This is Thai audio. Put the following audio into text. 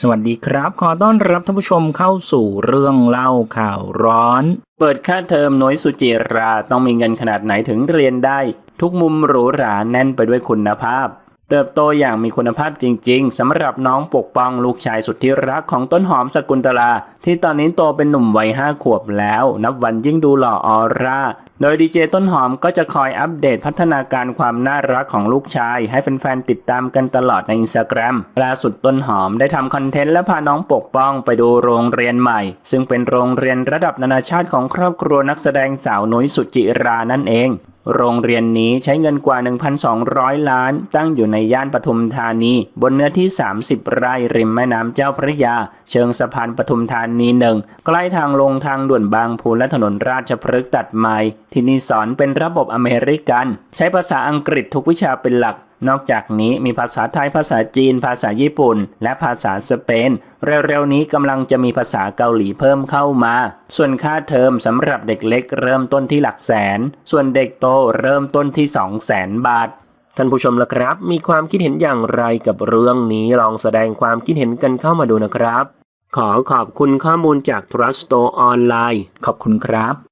สวัสดีครับ ขอต้อนรับท่านผู้ชมเข้าสู่เรื่องเล่าข่าวร้อน เปิดค่าเทอมน่วยสุจิราต้องมีเงินขนาดไหนถึงเรียนได้ ทุกมุมหรูหราแน่นไปด้วยคุณภาพ เติบโตอย่างมีคุณภาพจริง ๆสำหรับน้องปกป้องลูกชายสุดที่รักของต้นหอมสกุลตลา ที่ตอนนี้โตเป็นหนุ่มวัยห้าขวบแล้ว นับวันยิ่งดูหล่อออร่า โดยดีเจต้นหอมก็จะคอยอัปเดตพัฒนาการความน่ารักของลูกชาย ให้แฟนๆติดตามกันตลอดในอินสตาแกรมล่าสุดต้นหอมได้ทำคอนเทนต์และพาน้องปกป้องไปดูโรงเรียนใหม่ ซึ่งเป็นโรงเรียนระดับนานาชาติของครอบครัวนักแสดงสาวนุ้ยสุจิรานั่นเอง โรงเรียนนี้ใช้เงินกว่า 1,200 ล้าน ตั้งอยู่ในย่านปทุมธานี บนเนื้อที่ 30 ไร่ริมแม่น้ำเจ้าพระยา เชิงสะพานปทุมธานีหนึ่งใกล้ทางลงทางด่วนบางพูและถนนราชพฤกษ์ตัดใหม่ ที่นี่สอนเป็นระบบอเมริกัน ใช้ภาษาอังกฤษทุกวิชาเป็นหลักนอกจากนี้มีภาษาไทย ภาษาจีน ภาษาญี่ปุ่น และภาษาสเปน เร็วๆนี้กำลังจะมีภาษาเกาหลีเพิ่มเข้ามา ส่วนค่าเทอมสำหรับเด็กเล็กเริ่มต้นที่หลักแสน ส่วนเด็กโตเริ่มต้นที่2 0 0แสนบาท ท่านผู้ชมละครับ มีความคิดเห็นอย่างไรกับเรื่องนี้ลองแสดงความคิดเห็นกันเข้ามาดูนะครับ ขอขอบคุณข้อมูลจาก Trust Store ออนไลน์ขอบคุณครับ